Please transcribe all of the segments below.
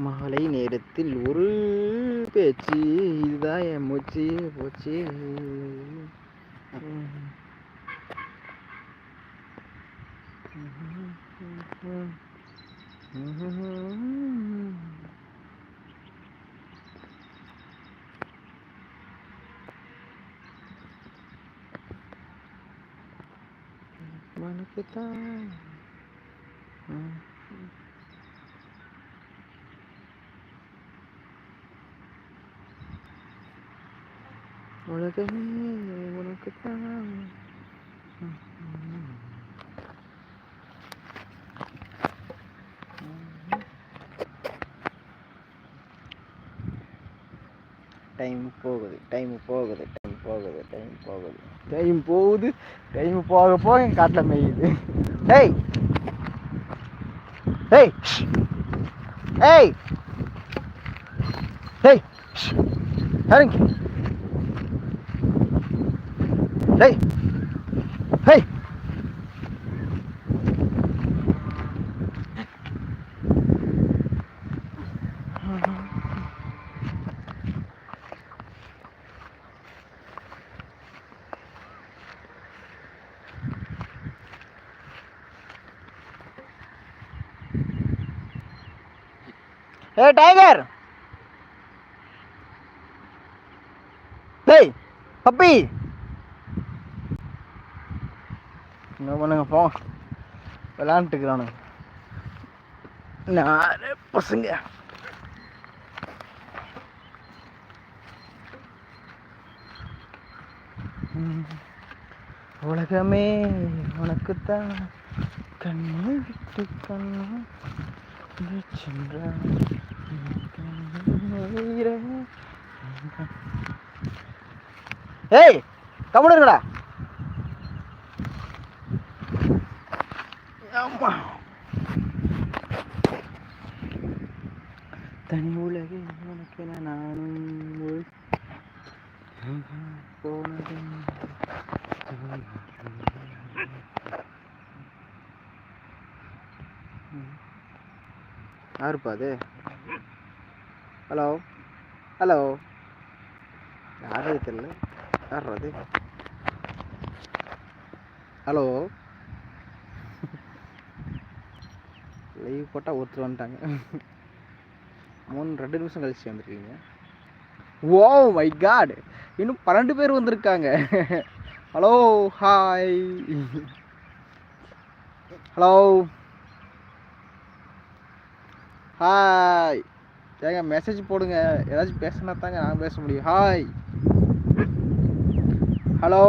மாலை நேரத்தில் ஒரு பேச்சு இதுதான் என் மூச்சு போச்சு உனக்குத்தான் உலகமே உனக்குத்தான். டைம் போகுது டைம் போகுது டைம் போகுது டைம் போகுது. டைம் போகுது டைம் போக போக என் காட்டில் மேயுது. டேய்! டேய்! ஏய் டேய்! இறங்கி. டேய் ஹேய் ஏ டைகர் டேய் பப்பி என்ன பண்ணுங்க போ. விளாண்டுக்கிறானுங்க நானே பசங்க. உலகமே உனக்குத்தான். கண்ணை விட்டு கண்ணு சென்ற ஏய் கம்முனு தனி உலகே உனக்கென நானும் போனது யாருப்பா அது? ஹலோ ஹலோ யாரே தெரியல. யார் அது? ஹலோ லைவ் போட்டால் ஒருத்தர் வந்துட்டாங்க. மூணு ரெண்டு நிமிஷம் கழிச்சு வந்திருக்கீங்க. ஓ மை காட் இன்னும் பன்னெண்டு பேர் வந்திருக்காங்க. ஹலோ ஹாய் ஹலோ ஹாய் ஏங்க மெசேஜ் போடுங்க. ஏதாச்சும் பேசினா தாங்க நான் பேச முடியும். ஹாய் ஹலோ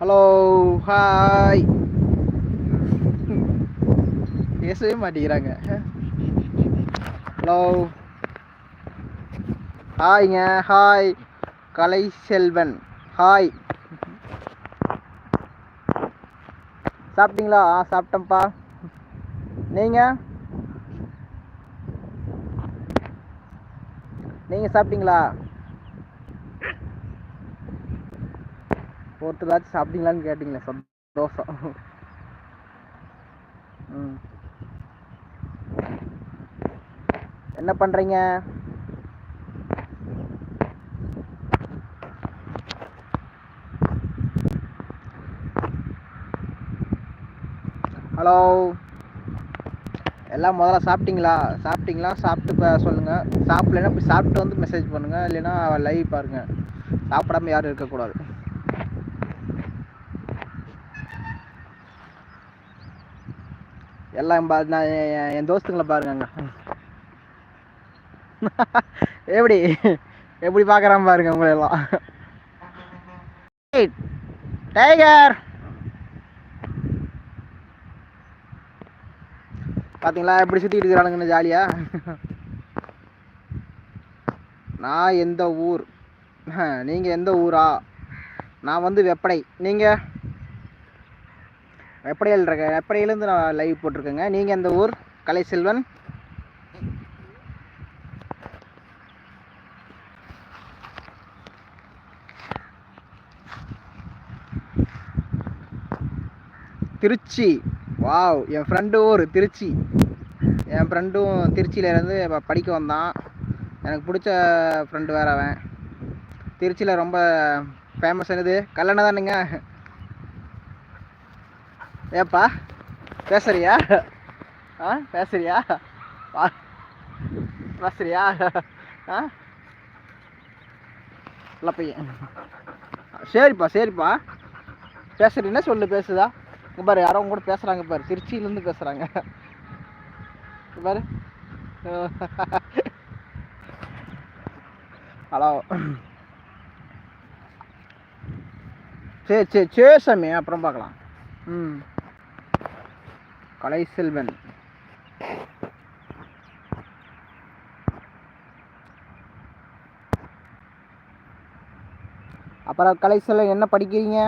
ஹலோ ஹாய் பேசவே மாட்டேங்கிறாங்க. ஹலோ ஹாய்ங்க ஹாய் கலை செல்வன். ஹாய் சாப்பிட்டீங்களா? ஆ சாப்பிட்டேன்ப்பா. நீங்கள் நீங்கள் சாப்பிட்டீங்களா? ஒருத்தராச்சும் சாப்பிட்டீங்களான்னு கேட்டிங்களே சந்தோஷம். ம். என்ன பண்ணுறீங்க ஹலோ. எல்லாம் முதல்ல சாப்பிட்டீங்களா? சாப்பிட்டீங்களா? சாப்பிட்டு இப்போ சொல்லுங்கள் சாப்பிட்லன்னா போய் சாப்பிட்டு வந்து மெசேஜ் பண்ணுங்கள் இல்லைன்னா லைவ் பாருங்கள் சாப்பிடாம யாரும் இருக்கக்கூடாது. எல்லாம் பா நான் என் என் தோஸ்துங்களை பாருங்கங்க எப்படி? எப்படி பார்க்குறான் பாருங்க உங்களை எல்லாம் டைகர் பார்த்தீங்களா எப்படி சுற்றிட்டு இருக்கிறானுங்கன்னு ஜாலியா நான் எந்த ஊர்? நீங்கள் எந்த ஊரா? நான் வந்து வெப்படை. நீங்கள் வெப்படையில் இருக்க வெப்படையிலேருந்து நான் லைவ் போட்டிருக்கேங்க. நீங்கள் எந்த ஊர்? கலைசெல்வன் திருச்சி. வாவ் என் ஃப்ரெண்டு ஊர் திருச்சி. என் ஃப்ரெண்டும் திருச்சியிலேருந்து இப்போ படிக்க வந்தான். எனக்கு பிடிச்ச ஃப்ரெண்டு வேற அவன். திருச்சியில் ரொம்ப ஃபேமஸ் என்னது? கல்லணை தானுங்க. ஏப்பா பேசுறியா? ஆ பேசுறியா? வா பேசுறியா? ஆ? இல்லை பையன். சரிப்பா சரிப்பா. பேசுறீன்னா சொல்லு பேசுதா? இங்க பாரு யாரோ உங்க கூட பேசுறாங்க பாரு. திருச்சியிலேருந்து பேசுறாங்க. பாரு. ஹலோ சரி சரி சரி சாமி. அப்புறம் பார்க்கலாம். ம். கலை செல்வன் அப்புறம் கலை செல்வன் என்ன படிக்கிறீங்க?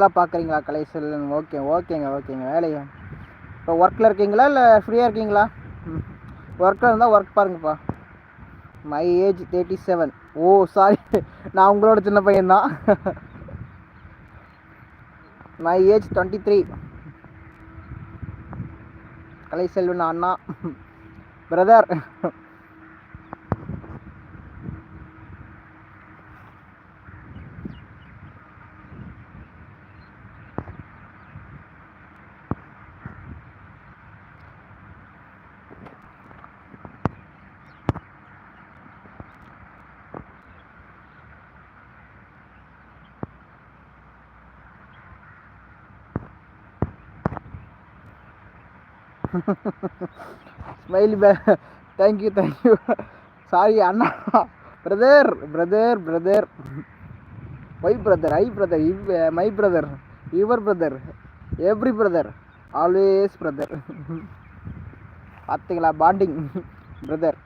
வேலை பார்க்குறீங்களா கலைசெல்வன் ஓகே ஓகேங்க ஓகேங்க. வேலையா? இப்போ ஒர்க்கில் இருக்கீங்களா இல்லை ஃப்ரீயாக இருக்கீங்களா? ம். ஒர்க்கில் இருந்தால் ஒர்க் பாருங்கப்பா. My age thirty seven oh sorry நான் உங்களோட சின்ன பையன்தான். My age twenty three Kalaiselvan Anna. Brother smiley bye thank you thank you sorry Anna brother brother brother my brother I brother I've my brother your brother every brother always brother பார்த்தீங்களா bonding brother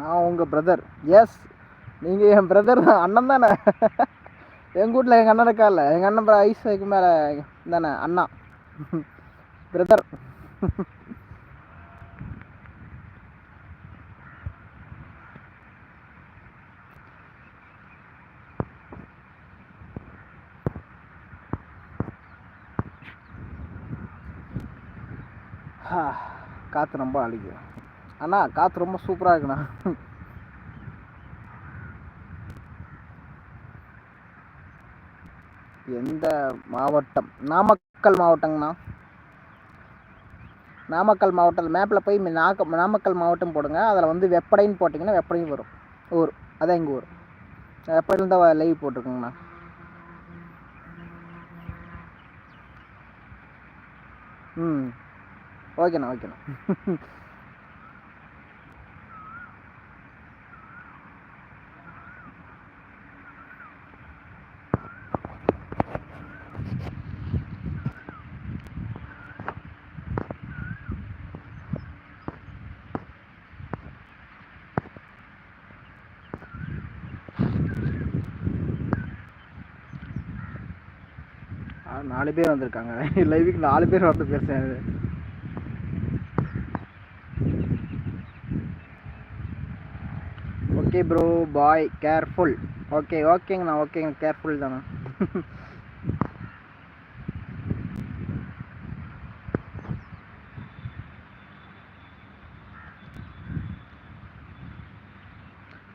நான் உங்கள் brother yes நீங்கள் என் brother தான் அண்ணன் தானே? எங்கள் வீட்டில் எங்கள் அண்ணன் இல்லை எங்கள் அண்ணன் ஐஸுக்கு மேலே தானே அண்ணா. பிரதர் காற்று ரொம்ப அழிக்கும் அண்ணா காற்று ரொம்ப சூப்பராக இருக்குண்ணா. எந்த மாவட்டம்? நாமக்கல் மாவட்டங்கண்ணா. நாமக்கல் மாவட்டம் மேப்பில் போய் நாக்க நாமக்கல் மாவட்டம் போடுங்க. அதில் வந்து வெப்படைன்னு போட்டிங்கன்னா வெப்படையும் வரும். ஊர். அதான் எங்கள் ஊர். வெப்படையில் தான் லைவ் போட்டிருக்குங்கண்ணா. ம். ஓகேண்ணா ஓகேண்ணா ஆ, நாலு பேர் வந்திருக்காங்க. லைவுக்கு நாலு பேர் வந்து பேசுகிறேன் okay bro bye careful okay ஓகேங்கண்ணா ஓகேங்க கேர்ஃபுல் தாண்ணா.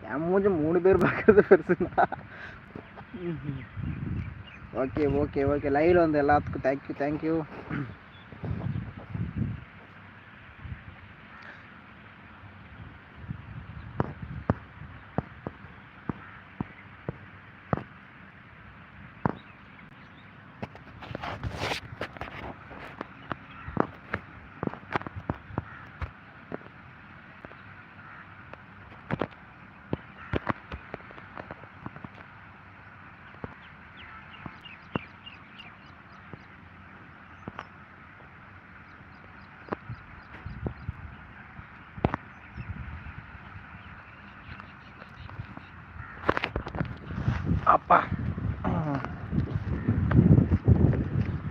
என் மூஞ்சி மூணு பேர் பார்க்கறது பெருசுண்ணா. ஓகே ஓகே ஓகே லைவ்ல வந்து எல்லாத்துக்கும் தேங்க்யூ தேங்க்யூ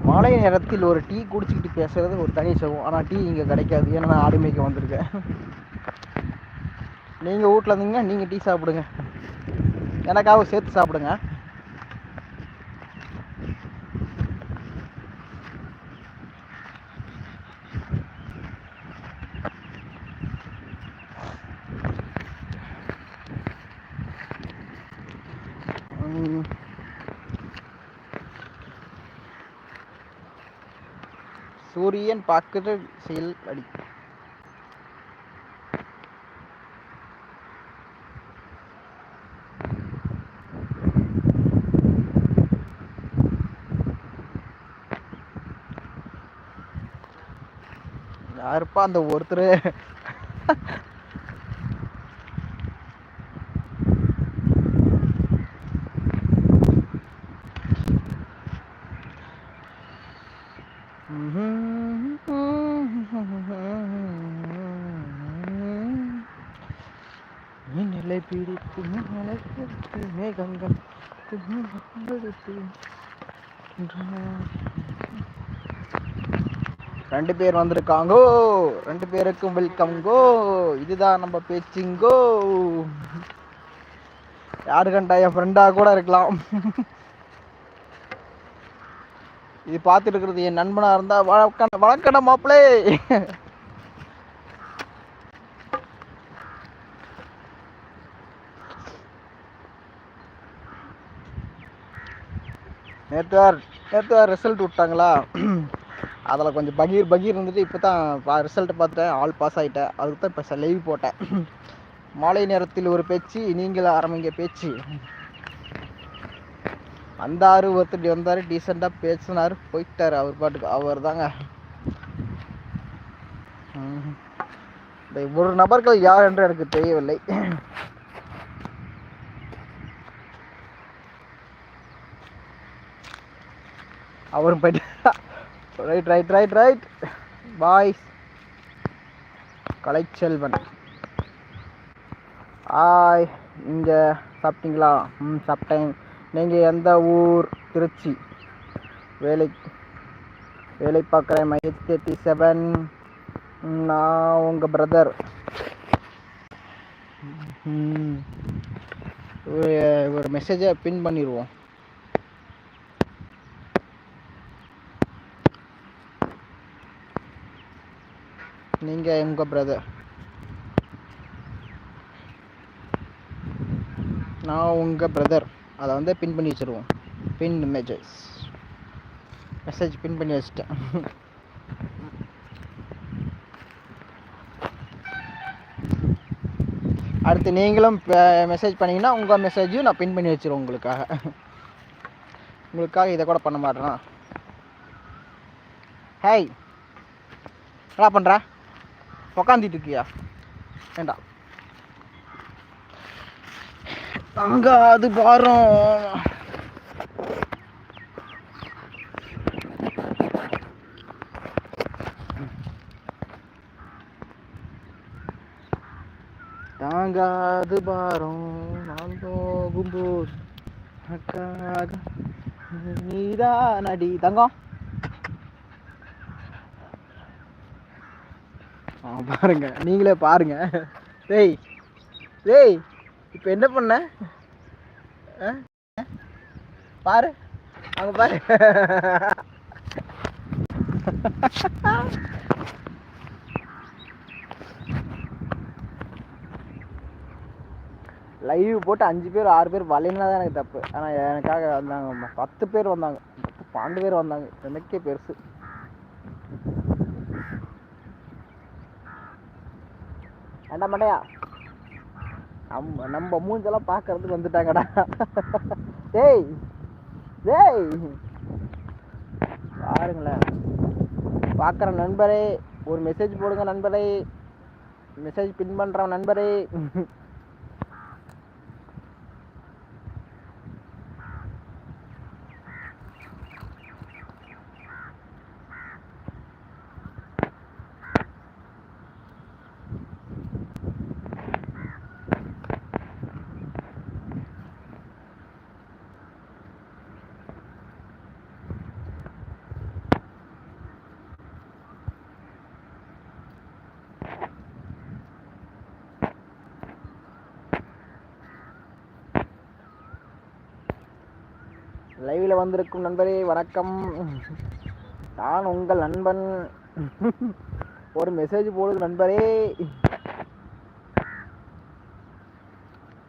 மாலை நேரத்தில் ஒரு டீ குடிச்சிக்கிட்டு பேசுறது ஒரு தனி சுகம். ஆனால் டீ இங்கே கிடைக்காது. ஏன்னா நான் ஆடு வந்திருக்கேன். நீங்கள் வீட்டில் இருந்தீங்கன்னா நீங்கள் டீ சாப்பிடுங்க. எனக்காக சேர்த்து சாப்பிடுங்க ம். சூரியன் பார்க்குற செயல் அடி. யாருப்பா அந்த ஒருத்தர்? ரெண்டு பேர் வந்திருக்காங்கோ. ரெண்டு பேருக்கும் வெல்கம் கோ. இதுதான் நம்ம பேச்சுங்கோ. யாரு கண்டா என் ஃப்ரெண்டா கூட இருக்கலாம். இது பார்த்துட்டு இருக்கிறது என் நண்பனா இருந்தா வழக்கண வழக்கண மாப்பிளே நேற்று வேறு நேற்று வேறு ரிசல்ட் விட்டாங்களா? அதில் கொஞ்சம் பகீர் பகீர் இருந்துட்டு இப்போ தான் ரிசல்ட்டை பார்த்துட்டேன் ஆல் பாஸ் ஆகிட்டேன் அதுக்கு தான் இப்போ லைவ் போட்டேன். மாலை நேரத்தில் ஒரு பேச்சு நீங்கள் ஆரம்பிங்க பேச்சு. வந்தார் ஒருத்தர் வந்தார் டீசெண்டாக பேசினார் போயிட்டார். அவர் பாட்டுக்கு அவர் தாங்க. இந்த ஒரு நபர்கள் யார் என்று எனக்கு தெரியவில்லை. அவரும் போயிட்டு right right right right boys Kalaiselvan. ஆய் இங்கே சாப்பிட்டீங்களா? ம் சாப்பிட்டேன். நீங்கள் எந்த ஊர்? திருச்சி. வேலை வேலை பார்க்குறேன் மையத் தேர்ட்டி செவன். நான் உங்கள் பிரதர் ஒரு மெசேஜை பின் பண்ணிடுவோம் நீங்கள் உங்கள் பிரதர் நான் உங்கள் பிரதர் அதை வந்து பின் பண்ணி வச்சுருவோம். பின் இமேஜஸ் மெசேஜ் பின் பண்ணி வச்சுட்டேன். அடுத்து நீங்களும் மெசேஜ் பண்ணிங்கன்னா உங்கள் மெசேஜையும் நான் பின் பண்ணி வச்சுருவேன் உங்களுக்காக. உங்களுக்காக இதை கூட பண்ண மாட்டேனா? ஹேய் என்ன பண்ணுறேன் உக்காந்துட்டு இருக்கியா வேண்டாம். அங்க அது பாரம். தாங்காது பாரம். நான் போகும்போது அக்காக நீதான் அடி. தங்கம். பாருங்க. நீங்களே பாருங்க. டேய் டேய் இப்போ என்ன பண்ண? பாரு. அங்க பாரு. லைவ் போட்டு அஞ்சு பேர் ஆறு பேர் வரலைன்னா தான் எனக்கு தப்பு. ஆனால் எனக்காக வந்தாங்க பத்து பேர் வந்தாங்க. பத்து பன்னெண்டு பேர் வந்தாங்க. எனக்கே பெருசு. ஏண்டா மண்டையா? நம்ம நம்ம மூஞ்செல்லாம் பார்க்கறதுக்கு வந்துட்டாங்கடா. டேய் டேய். பாருங்களேன். பார்க்குற நண்பரே ஒரு மெசேஜ் போடுங்க நண்பரே. மெசேஜ் பின் பண்ணுற நண்பரே. வந்திருக்கும் நண்பரே வணக்கம். நான் உங்கள் நண்பன். ஒரு மெசேஜ் போடுது நண்பரே.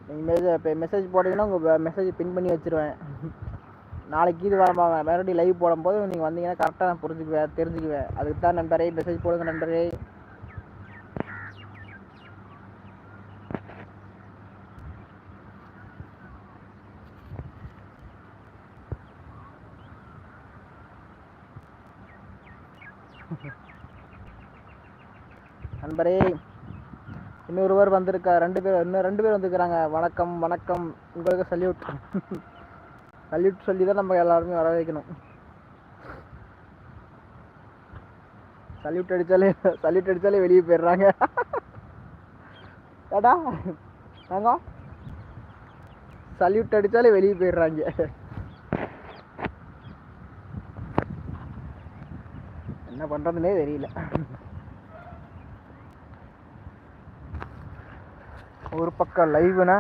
நீங்கள் மெசேஜ் இப்போ மெசேஜ் போட்டிங்கன்னா உங்கள் மெசேஜ் பின் பண்ணி வச்சுருவேன். நாளைக்கு இது வர மறுபடியும் லைவ் போடும்போது நீங்கள் வந்தீங்கன்னா கரெக்டாக நான் புரிஞ்சுக்குவேன் தெரிஞ்சுக்குவேன். அதுக்கு தான் நண்பரே மெசேஜ் போடுங்க நண்பரே. நண்பரே இன்னொருவர் வந்திருக்கா ரெண்டு பேர் இன்னும் ரெண்டு பேர் வந்திருக்கிறாங்க. வணக்கம் வணக்கம். உங்களுக்கு சல்யூட் சல்யூட் சொல்லி தான் நம்ம எல்லாருமே வர வைக்கணும். சல்யூட் அடித்தாலே சல்யூட் அடித்தாலே வெளியே போயிடுறாங்க. ஏடா நாங்க சல்யூட் அடித்தாலே வெளியே போயிடுறாங்க. என்ன பண்ணுறதுனே தெரியல. ஒரு பக்கம் லைவுனா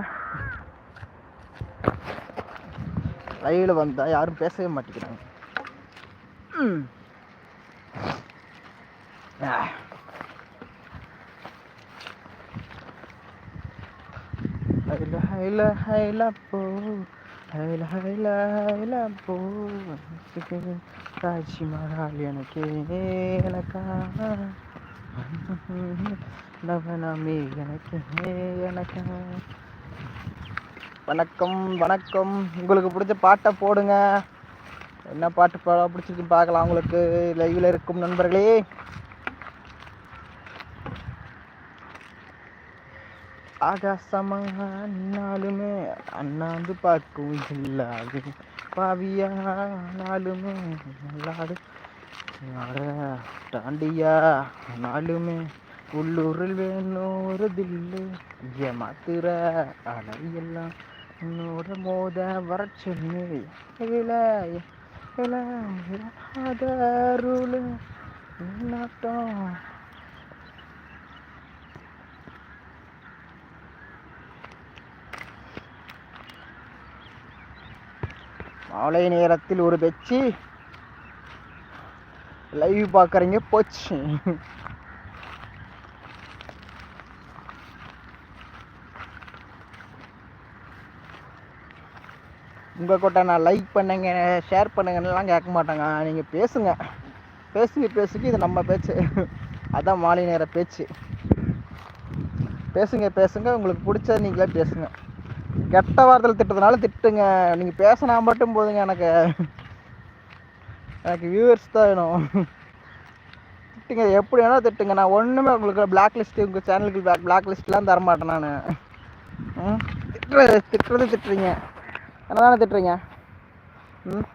லைவில் வந்தால் யாரும் பேசவே மாட்டேங்கிறாங்க ம். ஆ. போ ஹைல எனக்கு எனக்கா நவனமே எனக்கு எனக்கா வணக்கம் வணக்கம். உங்களுக்கு பிடிச்ச பாட்டை போடுங்க. என்ன பாட்டு பாட பிடிச்சிருக்கு பார்க்கலாம் உங்களுக்கு. லைவில் இருக்கும் நண்பர்களே. ஆகாசமாக நாளுமே அண்ணாந்து பார்க்கும் இல்லாது. பாவியானாலுமே நல்லாடு யார தாண்டியா ஆனாலுமே உள்ளூரில் வேணும் ஒரு தில்லு ஏமாத்துற அலையெல்லாம் உன்னோட மோத வர சொல்லு அருள் நாட்டம். மாலை நேரத்தில் ஒரு பெச்சு. லைவ் பார்க்குறீங்க போச்சு. உங்கள் கிட்ட நான் லைக் பண்ணுங்க ஷேர் பண்ணுங்கன்னெலாம் கேட்க மாட்டாங்க. நீங்கள் பேசுங்க. பேசுங்க பேசுங்க. இது நம்ம பேச்சு. அதான் மாலை நேர பேச்சு. பேசுங்க பேசுங்க. உங்களுக்கு பிடிச்சது நீங்களே பேசுங்க. கெட்ட வார்த்தையில் திட்டுறதுனால திட்டுங்க. நீங்கள் பேசினா மட்டும் போதுங்க எனக்கு. எனக்கு வியூவர்ஸ் தான் வேணும். திட்டுங்க. எப்படி வேணால் திட்டுங்க. நான் ஒன்றுமே உங்களுக்கு பிளாக் லிஸ்ட்டு உங்கள் சேனலுக்கு பிளாக் பிளாக் லிஸ்ட்லாம் தரமாட்டேன் நான். ம்? திட்டுறது திட்டுறது திட்டுறீங்க. என்ன தானே திட்டுறீங்க? ம்?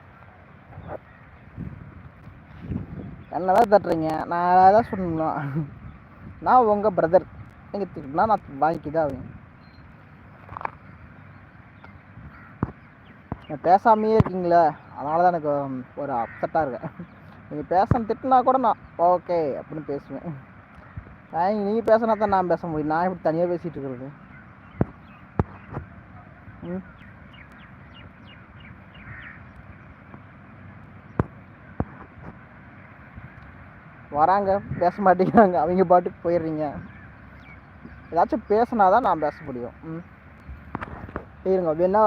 என்ன தான் தட்டுறீங்க? நான் அதான் சொல்லணும் நான் உங்கள் பிரதர் நீங்கள் திட்டினா நான் வாங்கிக்கி தான் நீங்கள் பேசாமையே இருக்கீங்களே அதனால தான் எனக்கு ஒரு அப்செட்டாக இருக்கேன் நீங்கள் பேச திட்டினா கூட நான் ஓகே அப்படின்னு பேசுவேன். நீங்கள் பேசினா தான் நான் பேச முடியும். நான் இப்படி தனியாக பேசிகிட்டு இருக்கிறது. ம்? வராங்க பேச மாட்டேங்கிறாங்க. அவங்க பாட்டுக்கு போயிடுறீங்க. ஏதாச்சும் பேசினா தான் நான் பேச முடியும். ம். இருங்க வேணா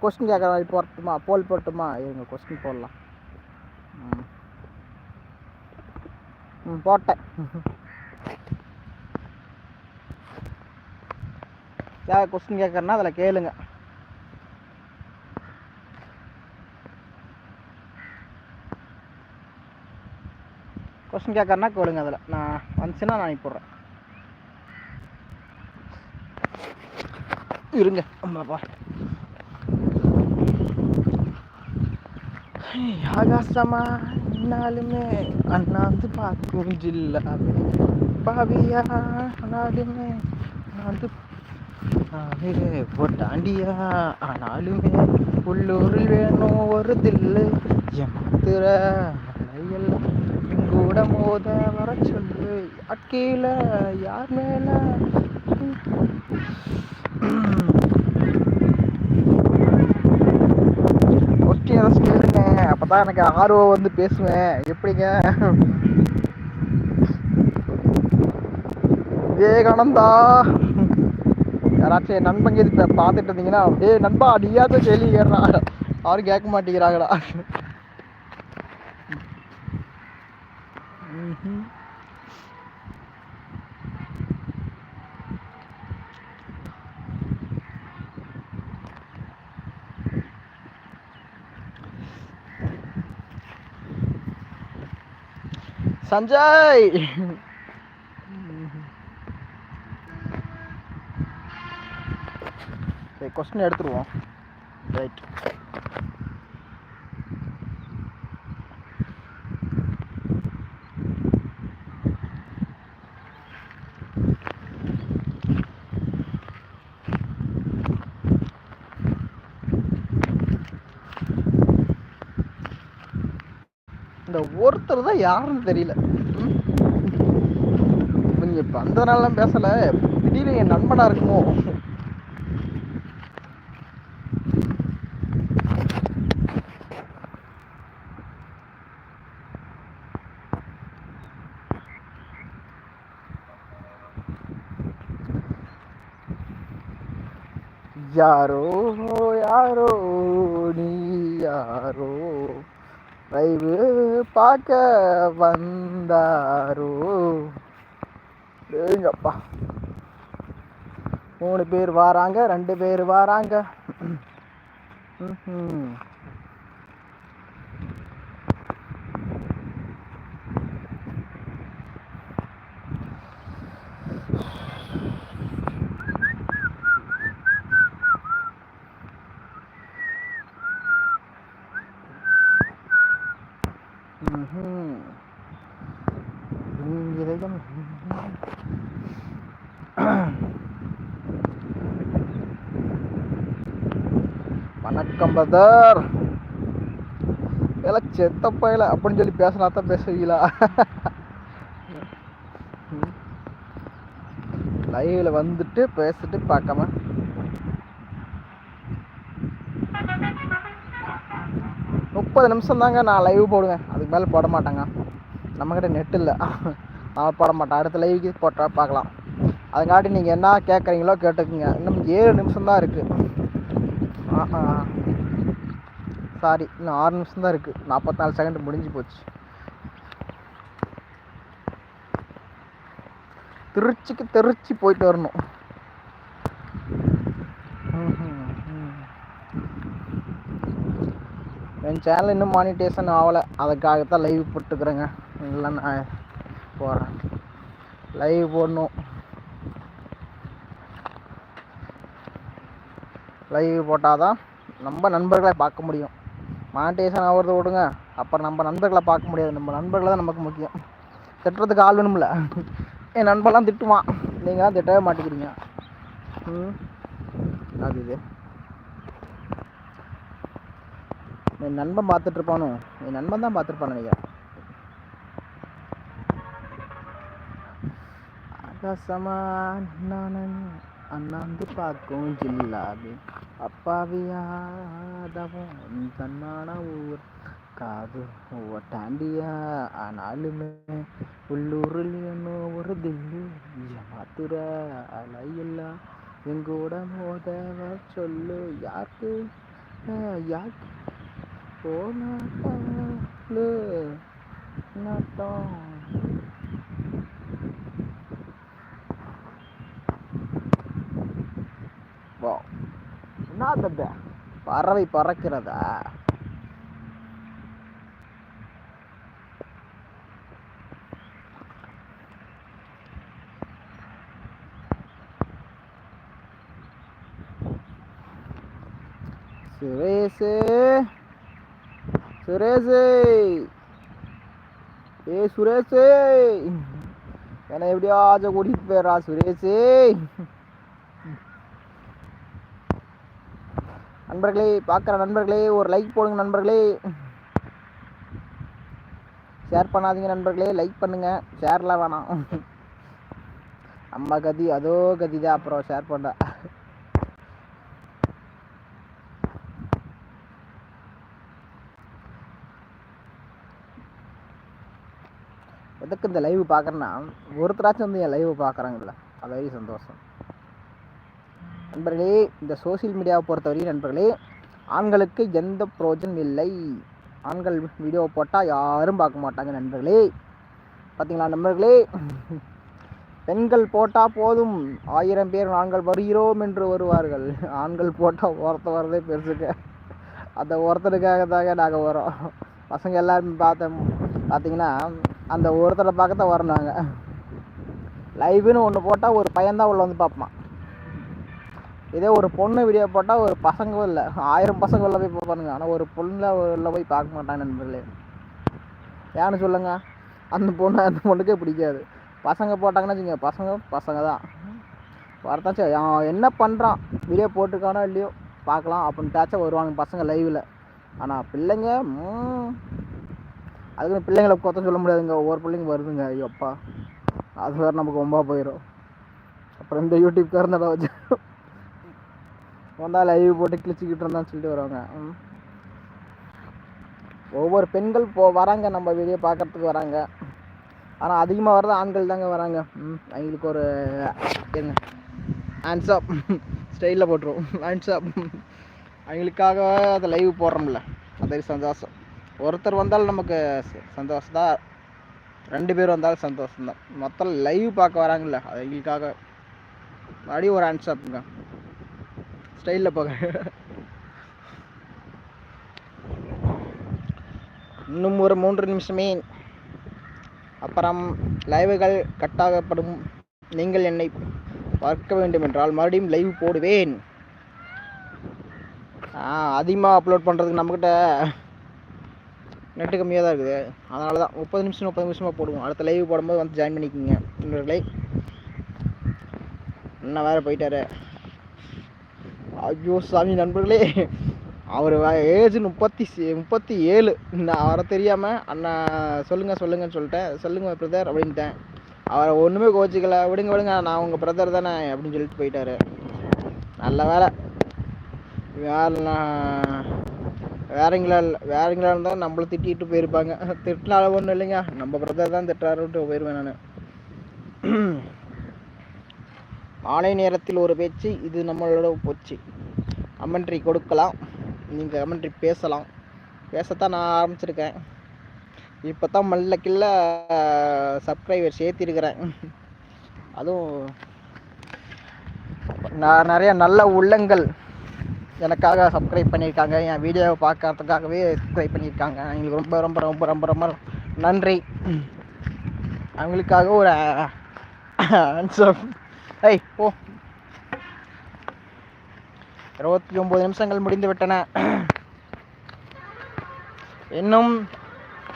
கொஸ்டின் கேட்குற மாதிரி போடட்டுமா? போல் போடட்டுமா? இருங்க கொஸ்டின் போடலாம். ம். ம் போட்டேன். யார் கொஸ்டின் கேட்குறேன்னா அதில் கேளுங்க. கொஸ்டின் கேட்குறேன்னா கேளுங்க அதில். நான் வந்துச்சுன்னா நான் அனுப்பிடுறேன் இருங்க. அம்மாப்பா ஆகாசமா நாளுமே அண்ணாந்து பார்க்கும் ஜில்லாவே பாவியா ஆனாலுமே அண்ணாந்து ஆவிலே போட்டாண்டியா ஆனாலுமே உள்ளூரில் வேணும் ஒரு தில்லு. எமாத்துற அலையெல்லாம் மோத வர சொல்லு அக்கீழ யார் மேல? கொஸ்டின் ஏதாச்சும் அப்பதான் எனக்கு ஆர்வம் வந்து பேசுவேன். எப்படிங்க? விவேகானந்தா. யாராச்சும் என் நண்பங்க பார்த்துட்டு இருந்தீங்கன்னா அப்படியே நண்பா அடியாத கேள்வி கேடுறா. யாரும் கேட்க மாட்டேங்கிறாங்கடா. சஞ்சய். சரி கொஸ்டின் எடுத்துருவோம். ரைட் இந்த ஒருத்தர் தான் யாருன்னு தெரியல. ம்? நீங்க இப்ப அந்த நாள்லாம் பேசல. திடீர்னு என் நண்பனா இருக்குமோ? யாரோ பார்க்க வந்தாரோ? ஏங்கப்பா. மூணு பேர் வராங்க ரெண்டு பேர் வராங்க. ம் வணக்கம் பிரதர் எல்லாம் செத்த பயல அப்படின்னு சொல்லி பேசினா தான் பேசுவீங்களா? லைவில் வந்துட்டு பேசிட்டு பார்க்காம. முப்பது நிமிஷம் தாங்க நான் லைவ் போடுவேன். அதுக்கு மேலே போட மாட்டேங்க. நம்மக்கிட்ட நெட் இல்லை. நான் போட மாட்டேன் அடுத்த லைவுக்கு போட்டால் பார்க்கலாம். அதுக்காட்டி நீங்கள் என்ன கேட்குறீங்களோ கேட்டுக்குங்க. இன்னும் ஏழு நிமிஷம் தான் இருக்குது ஆஹா. சாரி இன்னும் ஆறு நிமிஷம் தான் இருக்குது நாற்பத்தாலு செகண்ட் முடிஞ்சு போச்சு. திருச்சிக்கு திருச்சி போயிட்டு வரணும். என் சேனல் இன்னும் மானிட்டேஷன் ஆகலை. அதுக்காகத்தான் லைவ் போட்டுக்கிறேங்க. இல்லை நான் போகிறேன் லைவ் போடணும். லைவ் போட்டால் தான் நம்ம நண்பர்களை பார்க்க முடியும். மானிட்டேஷன் ஆகிறத விடுங்க. அப்புறம் நம்ம நண்பர்களை பார்க்க முடியாது. நம்ம நண்பர்களை தான் நமக்கு முக்கியம். திட்டுறதுக்கு ஆள் வேணும்ல. என் நண்பர்லாம் திட்டுவான். நீங்களாம் திட்டவே மாட்டேங்கிறீங்க. ம். அது இது. என் நண்பன் பார்த்துட்ருப்பானோ? என் நண்பன் தான் பார்த்துருப்பான் நினைக்கிறேன். ஆகாசமா நான் அண்ணாந்து பார்க்கும் ஜில்லாது அப்பாவியாதவன் தன்னான ஊர் காது ஓட்டாண்டியா ஆனாலுமே உள்ளூரில் என்ன ஒரு தில்லு மாத்துற அலையெல்லாம் எங்கூட மோதவ சொல்லு யாருக்கு? யாருக்கு? போனாட்டாலு நட்டம் வா என்ன பறவை பறக்கிறதா? சுரேஷு. சுரேஷு. ஏ சுரேஷு. என்னை எப்படியாச்சும் கூட்டிட்டு போயிடா சுரேஷு. நண்பர்களே பார்க்குற நண்பர்களே ஒரு லைக் போடுங்க நண்பர்களே. ஷேர் பண்ணாதீங்க நண்பர்களே லைக் பண்ணுங்க. ஷேர்லாம் வேணாம். அம்மா கதி அதோ கதி தான் அப்புறம் ஷேர் பண்ண. எதுக்கு இந்த லைவ் பார்க்குறேன்னா ஒருத்தராச்சும் வந்து என் லைவ் பார்க்குறாங்கல்ல அதுவே சந்தோஷம். நண்பர்களே இந்த சோஷியல் மீடியாவை பொறுத்தவரையும் நண்பர்களே ஆண்களுக்கு எந்த ப்ரோஜனும் இல்லை. ஆண்கள் வீடியோ போட்டால் யாரும் பார்க்க மாட்டாங்க நண்பர்களே. பார்த்தீங்களா நண்பர்களே? பெண்கள் போட்டால் போதும். ஆயிரம் பேர் நாங்கள் வருகிறோம் என்று வருவார்கள். ஆண்கள் போட்டால் ஒருத்த வரதே பெருசுங்க. அந்த ஒருத்தருக்காக தாங்க நாங்கள் வரோம் பசங்க எல்லாருமே பார்த்தோம் பார்த்தீங்கன்னா அந்த ஒருத்தரை பார்க்க தான் வரோம் நாங்கள் லைவ்னு ஒன்று போட்டால் ஒரு பையன்தான் உள்ள வந்து பார்ப்பான். இதே ஒரு பொண்ணு வீடியோ போட்டால் ஒரு பசங்க இல்லை ஆயிரம் பசங்க உள்ள போய் பார்ப்பானுங்க. ஆனால் ஒரு பொண்ணுல உள்ள போய் பார்க்க மாட்டாங்க நண்பர்களே. ஏன்னு சொல்லுங்க. அந்த பொண்ணு அந்த பொண்ணுக்கே பிடிக்காது. பசங்க போட்டாங்கன்னா வச்சுங்க பசங்க பசங்க தான் வரத்தான் சரி அவன் என்ன பண்ணுறான் வீடியோ போட்டிருக்கானோ இல்லையோ பார்க்கலாம். அப்படின்ட்டாச்சும் வருவானுங்க பசங்க லைவில் ஆனால் பிள்ளைங்க அதுக்கு பிள்ளைங்களை கொத்தம் சொல்ல முடியாதுங்க. ஒவ்வொரு பிள்ளைங்க வருதுங்க. ஐயோ அப்பா. அது வேறு நமக்கு ரொம்ப போயிடும் அப்புறம் இந்த யூடியூப் தான் வச்சு வந்தால் லைவ் போட்டு கிழிச்சிக்கிட்டு இருந்தான்னு சொல்லிட்டு வருவாங்க. ஒவ்வொரு பெண்கள் போ வராங்க நம்ம வீடியோ பார்க்கறதுக்கு வராங்க. ஆனால் அதிகமாக வர்றது ஆண்கள் தாங்க வராங்க. ம். அவங்களுக்கு ஒரு என்ன? ஹேண்ட்ஸாப் ஸ்டைலில் போட்டுருவோம். ஹேண்ட்ஸாப் அவங்களுக்காக அதை லைவ் போடுறோம்ல. அது சந்தோஷம். ஒருத்தர் வந்தாலும் நமக்கு சந்தோஷம் தான். ரெண்டு பேர் வந்தாலும் சந்தோஷம் தான். மொத்தம் லைவ் பார்க்க வராங்கல்ல அது அவங்களுக்காக. மறுபடியும் ஒரு ஹேண்ட்ஸாப்புங்க ஸ்டைலில் போக இன்னும் ஒரு மூன்று நிமிஷமே. அப்புறம் லைவுகள் கட்டாகப்படும். நீங்கள் என்னை பார்க்க வேண்டும் என்றால் மறுபடியும் லைவ் போடுவேன். அதிகமாக அப்லோட் பண்ணுறதுக்கு நம்மக்கிட்ட நெட்டு கம்மியாக தான் இருக்குது. அதனால தான் முப்பது நிமிஷம் முப்பது நிமிஷமாக போடுவோம். அடுத்த லைவ் போடும்போது வந்து ஜாயின் பண்ணிக்கோங்க. இன்னொரு என்ன வேறு போயிட்டாரு. ஐயோ சாமி நண்பர்களே. அவர் ஏஜ் முப்பத்தி சி- முப்பத்தி ஏழு. நான் அவரை தெரியாமல் அண்ணா சொல்லுங்கள் சொல்லுங்கன்னு சொல்லிட்டேன். சொல்லுங்கள் பிரதர் அப்படின்ட்டேன் அவரை ஒன்றுமே கோச்சிக்கல விடுங்க விடுங்க நான் உங்கள் பிரதர் தானே அப்படின்னு சொல்லிட்டு போயிட்டாரு. நல்ல வேலை. வேலைண்ணா நான் வேறங்களா வேறங்களா இருந்தால் நம்மளை திட்டிட்டு போயிருப்பாங்க. திட்டினால ஒன்றும் இல்லைங்க. நம்ம பிரதர் தான் திட்டுறாருன்ட்டு போயிடுவேன் நான். மாலை நேரத்தில் ஒரு பேச்சு இது நம்மளோட போச்சு. கமெண்ட்ரி கொடுக்கலாம். நீங்கள் கமெண்ட்ரி பேசலாம். பேசத்தான் நான் ஆரம்பிச்சிருக்கேன். இப்போ தான் மல்ல கில்ல சப்ஸ்கிரைபர் சேர்த்திருக்கிறேன். அதுவும் நான் நிறைய நல்ல உள்ளங்கள் எனக்காக சப்ஸ்கிரைப் பண்ணியிருக்காங்க. என் வீடியோவை பார்க்கறதுக்காகவே சப்ஸ்கிரைப் பண்ணியிருக்காங்க. அவங்களுக்கு ரொம்ப ரொம்ப ரொம்ப ரொம்ப ரொம்ப நன்றி. அவங்களுக்காக ஒரு ஆன்சர் ஐய் ஓ இருபத்தி ஒம்பது நிமிஷங்கள் முடிந்து விட்டன இன்னும்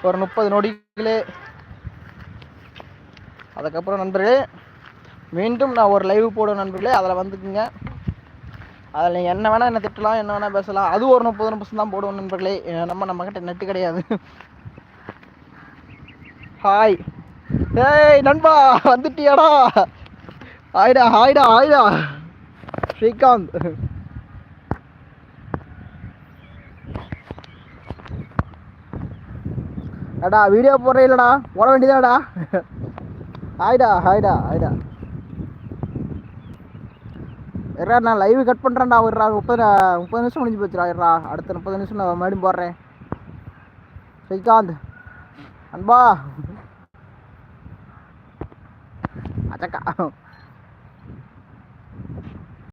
ஒரு முப்பது நொடிகளே. அதுக்கப்புறம் நண்பர்களே மீண்டும் நான் ஒரு லைவ் போடுவேன் நண்பர்களே. அதில் வந்துக்குங்க. அதில் நீங்கள் என்ன வேணால் என்ன திட்டலாம் என்ன வேணால் பேசலாம். அது ஒரு முப்பது நிமிஷம் தான் போடுவோம் நண்பர்களே. ஏன் நம்ம நம்மக்கிட்ட நெட்டு கிடையாது. ஹாய் ஏய் நண்பா வந்துட்டியாடா? ஹாய்டா ஹாய்டா ஹாய்டா ஸ்ரீகாந்த் அடா வீடியோ போடுற இல்லடா போட வேண்டியதாடா ஹாய்டா ஹாய்டா ஹாய்டா எடா நான் லைவ் கட் பண்ணுறேன்டா விட்றா முப்பது முப்பது நிமிஷம் முடிஞ்சு போச்சுடா இருடா அடுத்த முப்பது நிமிஷம் நான் மறுபடியும் போடுறேன் ஸ்ரீகாந்த் அன்பா அச்சக்கா